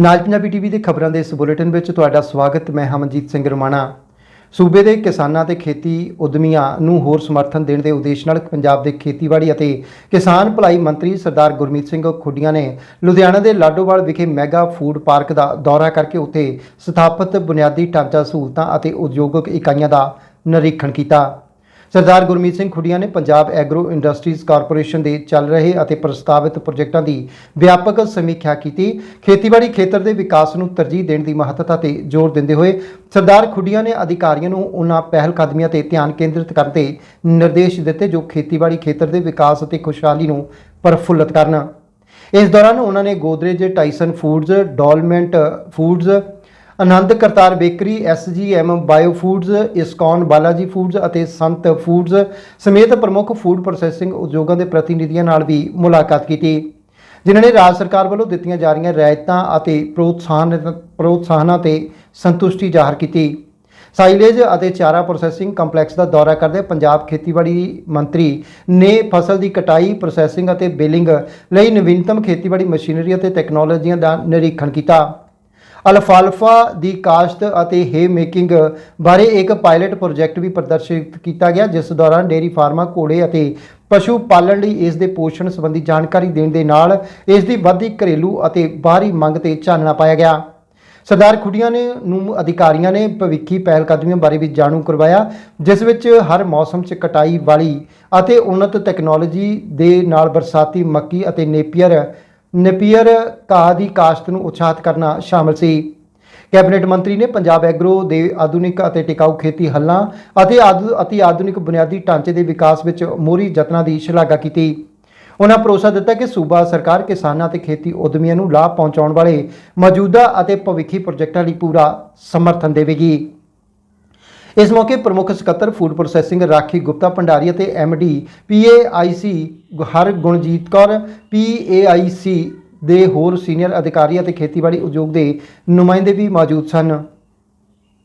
ਨਾਲ ਪੰਜਾਬੀ ਟੀਵੀ ਦੇ ਖਬਰਾਂ ਦੇ ਇਸ ਬੁਲੇਟਿਨ ਵਿੱਚ ਤੁਹਾਡਾ ਸਵਾਗਤ, ਮੈਂ ਹਮਨਜੀਤ ਸਿੰਘ ਰਮਾਣਾ। ਸੂਬੇ ਦੇ ਕਿਸਾਨਾਂ ਤੇ ਖੇਤੀ ਉਦਮੀਆਂ ਨੂੰ ਹੋਰ ਸਮਰਥਨ ਦੇਣ ਦੇ ਉਦੇਸ਼ ਨਾਲ ਪੰਜਾਬ ਦੇ ਖੇਤੀਬਾੜੀ ਅਤੇ ਕਿਸਾਨ ਭਲਾਈ ਮੰਤਰੀ ਸਰਦਾਰ ਗੁਰਮੀਤ ਸਿੰਘ ਖੁੱਡੀਆਂ ਨੇ ਲੁਧਿਆਣਾ ਦੇ ਲਾਡੋਵਾਲ ਵਿਖੇ ਮੈਗਾ ਫੂਡ ਪਾਰਕ ਦਾ ਦੌਰਾ ਕਰਕੇ ਉੱਥੇ ਸਥਾਪਿਤ ਬੁਨਿਆਦੀ ਢਾਂਚਾ ਸਹੂਲਤਾਂ ਅਤੇ ਉਦਯੋਗਿਕ ਇਕਾਈਆਂ ਦਾ ਨਿਰੀਖਣ ਕੀਤਾ। ਸਰਦਾਰ ਗੁਰਮੀਤ ਸਿੰਘ ਖੁੱਡੀਆਂ ਨੇ ਪੰਜਾਬ ਐਗਰੋ ਇੰਡਸਟਰੀਜ਼ ਕਾਰਪੋਰੇਸ਼ਨ ਦੇ ਚੱਲ ਰਹੇ ਅਤੇ ਪ੍ਰਸਤਾਵਿਤ ਪ੍ਰੋਜੈਕਟਾਂ ਦੀ ਵਿਆਪਕ ਸਮੀਖਿਆ ਕੀਤੀ। ਖੇਤੀਬਾੜੀ ਖੇਤਰ ਦੇ ਵਿਕਾਸ ਨੂੰ ਤਰਜੀਹ ਦੇਣ ਦੀ ਮਹੱਤਤਾ ਤੇ ਜ਼ੋਰ ਦਿੰਦੇ ਹੋਏ ਸਰਦਾਰ ਖੁੱਡੀਆਂ ਨੇ ਅਧਿਕਾਰੀਆਂ ਨੂੰ ਉਹਨਾਂ ਪਹਿਲ ਕਦਮੀਆਂ ਤੇ ਧਿਆਨ ਕੇਂਦਰਿਤ ਕਰਨ ਦੇ ਨਿਰਦੇਸ਼ ਦਿੱਤੇ ਜੋ ਖੇਤੀਬਾੜੀ ਖੇਤਰ ਦੇ ਵਿਕਾਸ ਅਤੇ ਖੁਸ਼ਹਾਲੀ ਨੂੰ ਪ੍ਰਫੁੱਲਤ ਕਰਨ। ਇਸ ਦੌਰਾਨ ਉਹਨਾਂ ਨੇ Godrej, Tyson foods, ਡੋਲਮੈਂਟ foods Anand Kartar bakery SGM bio foods ISKCON Balaji foods ਅਤੇ ਸੰਤ ਫੂਡਜ਼ ਸਮੇਤ ਪ੍ਰਮੁੱਖ ਫੂਡ ਪ੍ਰੋਸੈਸਿੰਗ ਉਦਯੋਗਾਂ ਦੇ ਪ੍ਰਤੀਨਿਧੀਆਂ ਨਾਲ ਵੀ ਮੁਲਾਕਾਤ ਕੀਤੀ। ਜਿਨ੍ਹਾਂ ਨੇ ਰਾਜ ਸਰਕਾਰ ਵੱਲੋਂ ਦਿੱਤੀਆਂ ਜਾ ਰਹੀਆਂ ਰਿਆਇਤਾਂ ਅਤੇ ਪ੍ਰੋਤਸਾਹਨ, ਪ੍ਰੋਤਸਾਹਨਾਂ ਤੇ ਸੰਤੁਸ਼ਟੀ ਜ਼ਾਹਰ ਕੀਤੀ। ਸਾਈਲੇਜ ਅਤੇ ਚਾਰਾ ਪ੍ਰੋਸੈਸਿੰਗ ਕੰਪਲੈਕਸ ਦਾ ਦੌਰਾ ਕਰਦੇ ਪੰਜਾਬ ਖੇਤੀਬਾੜੀ ਮੰਤਰੀ ਨੇ ਫਸਲ ਦੀ ਕਟਾਈ, ਪ੍ਰੋਸੈਸਿੰਗ ਅਤੇ ਬੇਲਿੰਗ ਲਈ ਨਵੀਨਤਮ ਖੇਤੀਬਾੜੀ ਮਸ਼ੀਨਰੀ ਅਤੇ ਟੈਕਨੋਲੋਜੀਆਂ ਦਾ ਨਿਰੀਖਣ ਕੀਤਾ। ਅਲਫਾਲਫਾ ਦੀ ਕਾਸ਼ਤ ਅਤੇ ਹੈ ਮੇਕਿੰਗ ਬਾਰੇ ਇੱਕ ਪਾਇਲਟ ਪ੍ਰੋਜੈਕਟ ਵੀ ਪ੍ਰਦਰਸ਼ਿਤ ਕੀਤਾ ਗਿਆ, ਜਿਸ ਦੌਰਾਨ ਡੇਅਰੀ ਫਾਰਮਾਂ, ਘੋੜੇ ਅਤੇ ਪਸ਼ੂ ਪਾਲਣ ਲਈ ਇਸ ਦੇ ਪੋਸ਼ਣ ਸੰਬੰਧੀ ਜਾਣਕਾਰੀ ਦੇਣ ਦੇ ਨਾਲ ਇਸ ਦੀ ਵੱਧਦੀ ਘਰੇਲੂ ਅਤੇ ਬਾਹਰੀ ਮੰਗ ਤੇ ਚਾਨਣਾ ਪਾਇਆ ਗਿਆ। ਸਰਦਾਰ ਖੁੱਡੀਆਂ ਨੇ ਨੂੰ ਅਧਿਕਾਰੀਆਂ ਨੇ ਭਵਿੱਖੀ ਪਹਿਲ ਕਦਮੀਆਂ ਬਾਰੇ ਵੀ ਜਾਣੂ ਕਰਵਾਇਆ, ਜਿਸ ਵਿੱਚ ਹਰ ਮੌਸਮ 'ਚ ਕਟਾਈ ਵਾਲੀ ਅਤੇ ਉન્નਤ ਟੈਕਨੋਲੋਜੀ ਦੇ ਨਾਲ ਬਰਸਾਤੀ ਮੱਕੀ ਅਤੇ ਨੇਪੀਅਰ ਨੇਪੀਅਰ ਘਾਹ ਦੀ ਕਾਸ਼ਤ ਨੂੰ ਉਤਸ਼ਾਹਿਤ ਕਰਨਾ ਸ਼ਾਮਲ ਸੀ। ਕੈਬਨਿਟ ਮੰਤਰੀ ਨੇ ਪੰਜਾਬ ਐਗਰੋ ਦੇ ਆਧੁਨਿਕ ਅਤੇ ਟਿਕਾਊ ਖੇਤੀ ਹੱਲਾਂ ਅਤੇ ਆਧੁ- ਅਤੀ ਆਧੁਨਿਕ ਬੁਨਿਆਦੀ ਢਾਂਚੇ ਦੇ ਵਿਕਾਸ ਵਿੱਚ ਮੋਹਰੀ ਯਤਨਾਂ ਦੀ ਸ਼ਲਾਘਾ ਕੀਤੀ। ਉਹਨਾਂ ਭਰੋਸਾ ਦਿੱਤਾ ਕਿ ਸੂਬਾ ਸਰਕਾਰ ਕਿਸਾਨਾਂ ਅਤੇ ਖੇਤੀ ਉਦਮੀਆਂ ਨੂੰ ਲਾਭ ਪਹੁੰਚਾਉਣ ਵਾਲੇ ਮੌਜੂਦਾ ਅਤੇ ਭਵਿੱਖੀ ਪ੍ਰੋਜੈਕਟਾਂ ਲਈ ਪੂਰਾ ਸਮਰਥਨ ਦੇਵੇਗੀ। ਇਸ ਮੌਕੇ ਪ੍ਰਮੁੱਖ ਸਕੱਤਰ ਫੂਡ ਪ੍ਰੋਸੈਸਿੰਗ ਰਾਖੀ ਗੁਪਤਾ ਭੰਡਾਰੀ ਅਤੇ ਐਮਡੀ ਪੀਏਆਈਸੀ ਹਰ ਗੁਣਜੀਤ ਕੌਰ ਪੀਏਆਈਸੀ ਦੇ ਹੋਰ ਸੀਨੀਅਰ ਅਧਿਕਾਰੀ ਅਤੇ ਖੇਤੀਬਾੜੀ ਉਦਯੋਗ ਦੇ ਨੁਮਾਇੰਦੇ ਵੀ ਮੌਜੂਦ ਸਨ।